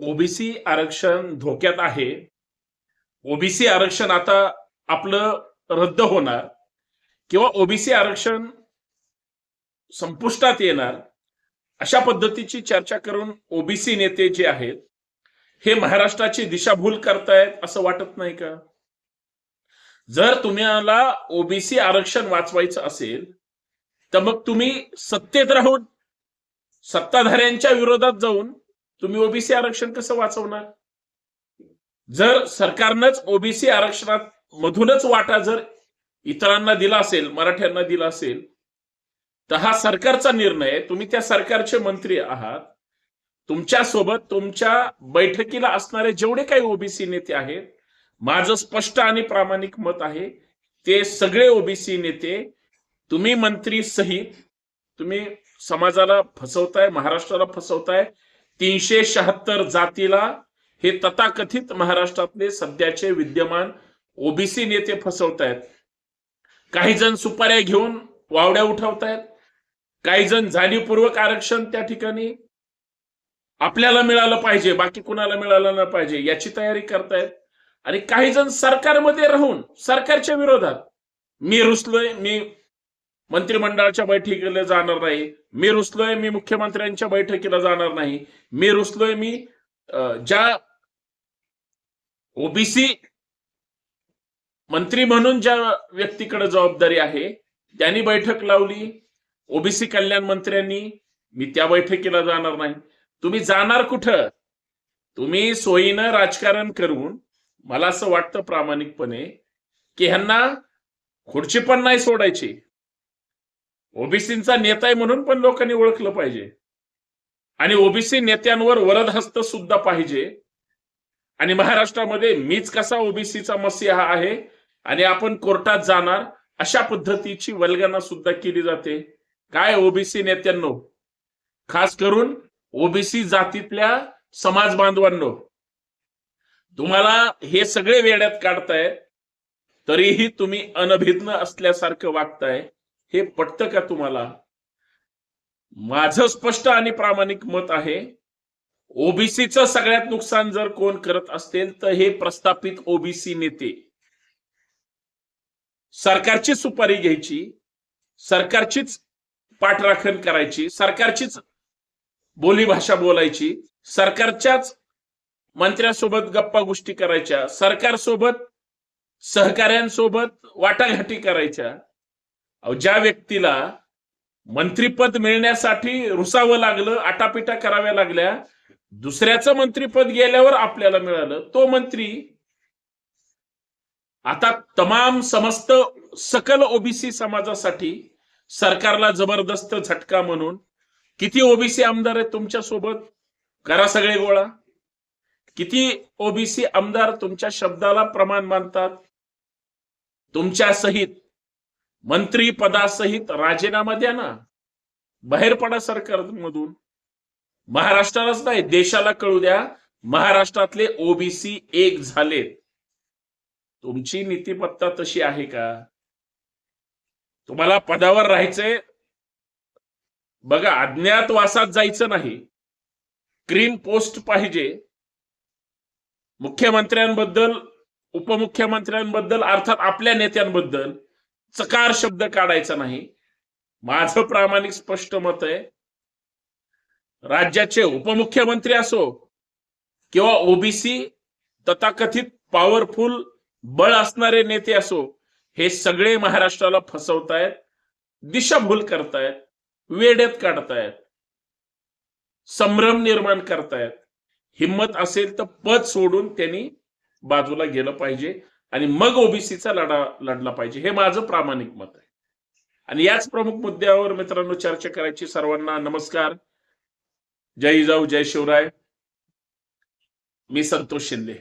OBC आरक्षण धोक्यात आहे. ओबीसी आरक्षण आता आपलं रद्द होणार. किंवा ओबीसी आरक्षण संपुष्टात येणार. अशा पद्धतीची चर्चा करून ओबीसी नेते जे आहेत हे महाराष्ट्राची दिशाभूल करतायत असं वाटत नाही का? जर तुम्हाला ओबीसी आरक्षण वाचवायचं असेल तर मग तुम्ही सत्तेत राहून सत्ताधाऱ्यांच्या विरोधात जाऊन तुम्ही ओबीसी आरक्षण कसं वाचवणार? जर सरकारनंच ओबीसी आरक्षणात मधूनच वाटा जर इतरांना दिला असेल मराठ्यांना दिला असेल तर हा सरकारचा निर्णय तुम्ही त्या सरकारचे मंत्री आहात. तुमच्यासोबत तुमच्या बैठकीला असणारे जेवढे काही ओबीसी नेते आहेत माझं स्पष्ट आणि प्रामाणिक मत आहे ते सगळे ओबीसी नेते तुम्ही मंत्री सहित तुम्ही समाजाला फसवताय महाराष्ट्राला फसवताय तीनशे शहात्तर जातीला हे तथाकथित महाराष्ट्रातले सध्याचे विद्यमान ओबीसी नेते फसवतायत काही जण सुपाऱ्या घेऊन वावड्या उठवतायत काही जण जाणीवपूर्वक आरक्षण त्या ठिकाणी आपल्याला मिळालं पाहिजे बाकी कुणाला मिळालं नाही पाहिजे याची तयारी करतायत. आणि काही जण सरकारमध्ये राहून सरकारच्या विरोधात मी रुसलोय मी मंत्रिमंडळाच्या बैठकीला जाणार नाही. मी रुसलोय मी मुख्यमंत्र्यांच्या बैठकीला जाणार नाही. मी रुसलोय मी ज्या ओबीसी मंत्री म्हणून ज्या व्यक्तीकडे जबाबदारी आहे त्यांनी बैठक लावली. ओबीसी कल्याण मंत्र्यांनी मी त्या बैठकीला जाणार नाही. तुम्ही जाणार कुठं? तुम्ही सोयीनं राजकारण करून मला असं वाटतं प्रामाणिकपणे की ह्यांना खुर्ची पण नाही सोडायची. ओबीसींचा नेता आहे म्हणून पण लोकांनी ओळखलं पाहिजे. आणि ओबीसी नेत्यांवर वरदहस्त सुद्धा पाहिजे. आणि महाराष्ट्रामध्ये मीच कसा ओबीसीचा मसीहा आहे आणि आपण कोर्टात जाणार अशा पद्धतीची वल्गना सुद्धा केली जाते. काय ओबीसी नेत्यांनो? खास करून ओबीसी जातीतल्या समाज बांधवांनो. तुम्हाला हे सगळे वेड्यात काढताय तरीही तुम्ही अनभिज्ञ असल्यासारखं वागताय. हे पटतं का तुम्हाला? माझं स्पष्ट आणि प्रामाणिक मत आहे ओबीसीचं सगळ्यात नुकसान जर कोण करत असेल तर हे प्रस्थापित ओबीसी नेते. सरकारची सुपारी घ्यायची सरकारचीच पाठराखण करायची सरकारचीच बोलीभाषा बोलायची सरकारच्याच मंत्र्यासोबत गप्पा गोष्टी करायच्या सरकारसोबत सहकाऱ्यांसोबत वाटाघाटी करायच्या अहो, ज्या व्यक्तीला मंत्रीपद मिळण्यासाठी रुसावं लागलं आटापिटा कराव्या लागल्या दुसऱ्याचं मंत्रीपद गेल्यावर आपल्याला मिळालं तो मंत्री आता तमाम समस्त सकल ओबीसी समाजासाठी सरकारला जबरदस्त झटका म्हणून किती ओबीसी आमदार आहेत तुमच्यासोबत करा सगळे गोळा. किती ओबीसी आमदार तुमच्या शब्दाला प्रमाण मानतात? तुमच्या सहित मंत्री पदासहित राजीनामा द्या ना. बाहेर पडा सरकारमधून. महाराष्ट्रालाच नाही देशाला कळू द्या. महाराष्ट्रातले ओबीसी एक झालेत. तुमची नीतिमत्ता तशी आहे का? तुम्हाला पदावर राहायचंय. बघा अज्ञातवासात जायचं नाही. क्रीम पोस्ट पाहिजे. मुख्यमंत्र्यांबद्दल उपमुख्यमंत्र्यांबद्दल अर्थात आपल्या नेत्यांबद्दल चकार शब्द काढायचा नाही. माझं प्रामाणिक स्पष्ट मत आहे राज्याचे उपमुख्यमंत्री असो किंवा ओबीसी तथाकथित पॉवरफुल बळ असणारे नेते असो हे सगळे महाराष्ट्राला फसवतायत दिशाभूल करतायत वेड्यात काढतायत संभ्रम निर्माण करतायत. हिंमत असेल तर पद सोडून त्यांनी बाजूला गेलं पाहिजे. आणि मग ओबीसीचा लढा लढला पाहिजे. हे माझं प्रामाणिक मत आहे. आणि याच प्रमुख मुद्द्यावर मित्रांनो चर्चा करायची सर्वांना नमस्कार. जय जाऊ जय शिवराय. मी संतोष शिंदे.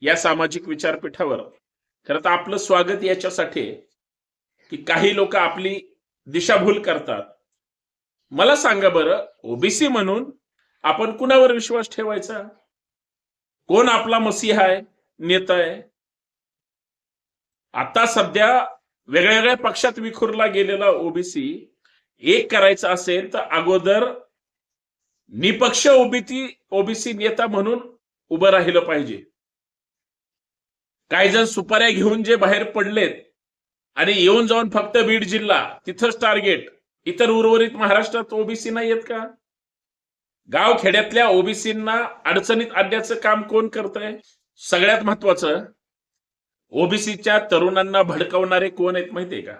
या सामाजिक विचारपीठावर खरं तर आपलं स्वागत याच्यासाठी की काही लोक आपली दिशाभूल करतात. मला सांगा बरं ओबीसी म्हणून आपण कुणावर विश्वास ठेवायचा? कोण आपला मसीहा आहे नेता आहे? आता सध्या वेगळ्या वेगळ्या पक्षात विखुरला गेलेला ओबीसी एक करायचा असेल तर अगोदर निपक्ष ओबीसी ओबीसी नेता म्हणून उभं राहिलं पाहिजे. काही जण सुपाऱ्या घेऊन जे बाहेर पडलेत आणि येऊन जाऊन फक्त बीड जिल्हा तिथंच टार्गेट इतर उर्वरित महाराष्ट्रात ओबीसी नाही येत का? गाव खेड्यातल्या ओबीसींना अडचणीत आणण्याचं काम कोण करतंय? सगळ्यात महत्वाचं ओबीसीच्या तरुणांना भडकवणारे कोण आहेत माहितीये का?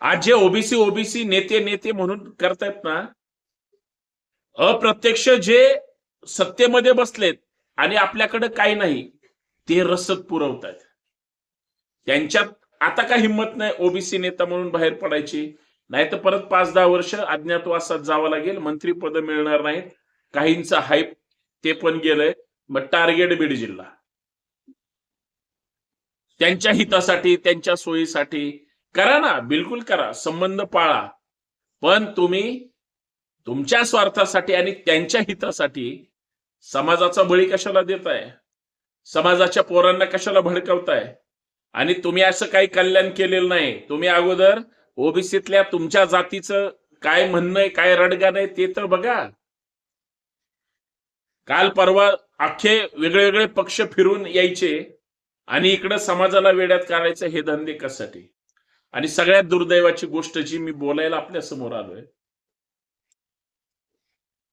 आज जे ओबीसी ओबीसी नेते नेते म्हणून करतायत ना अप्रत्यक्ष जे सत्तेमध्ये बसलेत आणि आपल्याकडे काही नाही ते रसद पुरवतात त्यांच्यात आता का हिंमत नाही ओबीसी नेता म्हणून बाहेर पडायची. नाही तर परत पाच दहा वर्ष अज्ञातवासात जावं लागेल मंत्रीपद मिळणार नाहीत. काहींचा हाईप ते पण गेलंय. मग टार्गेट बीड जिल्हा. त्यांच्या हितासाठी त्यांच्या सोयीसाठी. करा ना बिलकुल करा. संबंध पाळा. पण तुम्ही तुमच्या स्वार्थासाठी आणि त्यांच्या हितासाठी समाजाचा बळी कशाला देताय? समाजाच्या पोरांना कशाला भडकवताय? आणि तुम्ही असं काही कल्याण केलेलं नाही. तुम्ही अगोदर ओबीसीतल्या तुमच्या जातीचं काय म्हणणं आहे काय रडगाण आहे ते तर बघा. काल परवा अख्खे वेगळे वेगळे पक्ष फिरून यायचे. आणि इकडं समाजाला वेड्यात काढायचं हे धंदे कशासाठी? आणि सगळ्यात दुर्दैवाची गोष्ट जी मी बोलायला आपल्यासमोर आलोय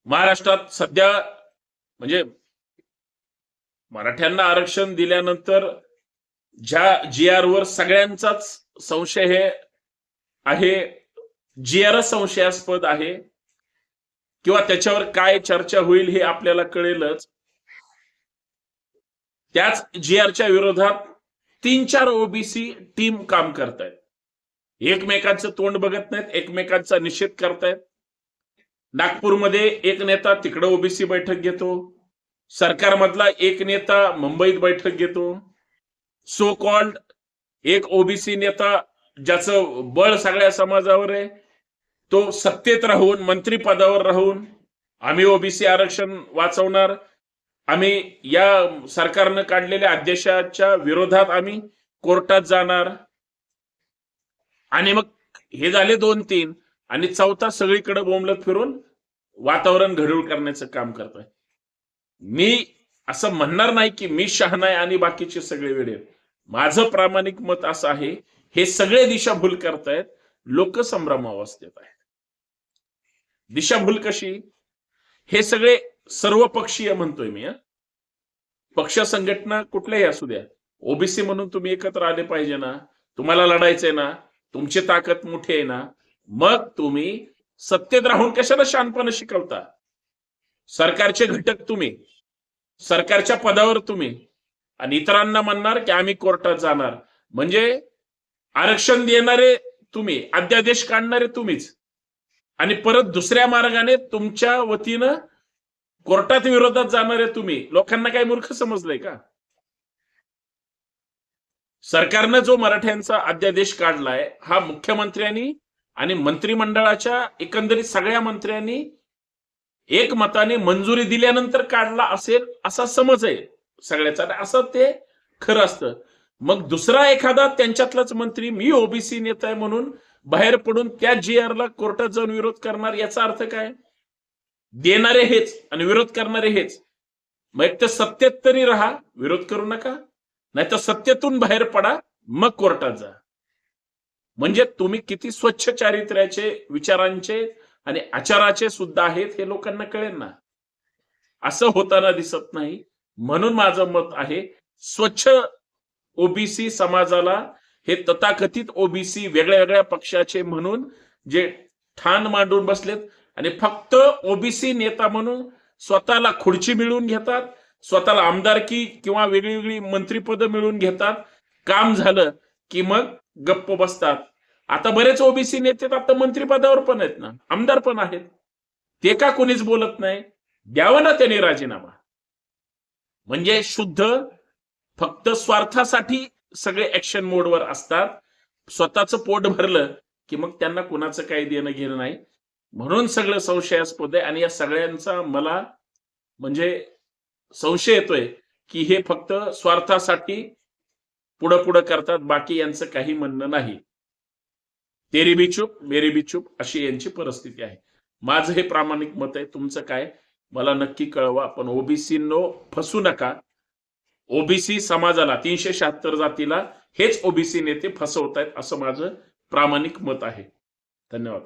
महाराष्ट्रात सध्या म्हणजे मराठ्यांना आरक्षण दिल्यानंतर ज्या जी आर वर सगळ्यांचाच संशय हे आहे जी आर संशयास्पद आहे किंवा त्याच्यावर काय चर्चा होईल हे आपल्याला कळेलच. त्याच जी आरच्या विरोधात तीन चार ओबीसी टीम काम करतायत. एकमेकांचं तोंड बघत नाहीत एकमेकांचा निषेध करतायत. नागपूरमध्ये एक नेता तिकडं ओबीसी बैठक घेतो. सरकारमधला एक नेता मुंबईत बैठक घेतो. सो कॉल्ड एक ओबीसी नेता ज्याचं बळ सगळ्या समाजावर आहे तो सत्तेत राहून मंत्रीपदावर राहून आम्ही ओबीसी आरक्षण वाचवणार. आम्ही या सरकारनं काढलेल्या आदेशाच्या विरोधात आम्ही कोर्टात जाणार. आणि मग हे झाले दोन तीन आणि चौथा सगळीकडे बोंबलत फिरून वातावरण घडूळ करण्याचं काम करतोय. मी असं म्हणणार नाही की मी शहाणा आहे आणि बाकीचे सगळे वेळे माझं प्रामाणिक मत असं आहे हे सगळे दिशाभूल करतायत लोक संभ्रमावस्थेत आहेत. दिशाभूल कशी? हे सगळे सर्व पक्षीय म्हणतोय मी पक्ष संघटना कुठल्याही असू द्या. ओबीसी म्हणून तुम्ही एकत्र आले पाहिजे ना तुम्हाला लढायचंय ना तुमची ताकद मोठी आहे ना मग तुम्ही सत्तेत राहून कशाला शानपणे शिकवता? सरकारचे घटक तुम्ही सरकारच्या पदावर तुम्ही आणि इतरांना म्हणणार की आम्ही कोर्टात जाणार. म्हणजे आरक्षण देणारे तुम्ही अध्यादेश काढणारे तुम्हीच. आणि परत दुसऱ्या मार्गाने तुमच्या वतीनं कोर्टात विरोधात जाणार आहे तुम्ही लोकांना काही मूर्ख समजलंय का? सरकारनं जो मराठ्यांचा अध्यादेश काढलाय हा मुख्यमंत्र्यांनी आणि मंत्रिमंडळाच्या एकंदरीत सगळ्या मंत्र्यांनी एकमताने मंजुरी दिल्यानंतर काढला असेल असा समज आहे सगळ्याचा. असं ते खरं असतं. मग दुसरा एखादा त्यांच्यातलाच मंत्री मी ओबीसी नेता आहे म्हणून बाहेर पडून त्या जी ला कोर्टात जाऊन विरोध करणार याचा अर्थ काय? देणारे हेच आणि विरोध करणारे हेच. मग एक तर सत्तेत तरी राहा विरोध करू नका. नाही तर सत्तेतून बाहेर पडा मग कोर्टात जा. म्हणजे तुम्ही किती स्वच्छ चारित्र्याचे विचारांचे आणि आचाराचे सुद्धा आहेत हे लोकांना कळेल ना. असं होताना दिसत नाही. म्हणून माझं मत आहे स्वच्छ ओबीसी समाजाला हे तथाकथित ओबीसी वेगळ्या वेगळ्या पक्षाचे म्हणून जे ठाण मांडून बसलेत आणि फक्त ओबीसी नेता म्हणून स्वतःला खुर्ची मिळवून घेतात स्वतःला आमदारकी किंवा वेगळी वेगळी मंत्रीपद मिळवून घेतात. काम झालं की मग गप्प बसतात. आता बरेच ओबीसी नेते आता मंत्रीपदावर पण आहेत ना आमदार पण आहेत. ते का कोणीच बोलत नाही? द्यावं ना त्यांनी राजीनामा. म्हणजे शुद्ध फक्त स्वार्थासाठी सगळे ऍक्शन मोडवर असतात. स्वतःचं पोट भरलं की मग त्यांना कुणाचं काही देणं घेणं नाही. म्हणून सगळं संशयास्पद आहे. आणि या सगळ्यांचा मला म्हणजे संशय येतोय की हे फक्त स्वार्थासाठी पुढं पुढं करतात. बाकी यांचं काही म्हणणं नाही. तेरी बी चूप मेरी बी चूप अशी यांची परिस्थिती आहे. माझं हे प्रामाणिक मत आहे. तुमचं काय? मला नक्की कळवा. पण ओबीसीनो फसू नका. ओबीसी समाजाला तीनशे शहात्तर जातीला हेच ओबीसी नेते फसवतायत असं माझं प्रामाणिक मत आहे. धन्यवाद.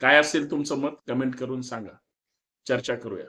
काय असेल तुमचं मत कमेंट करून सांगा. चर्चा करूया.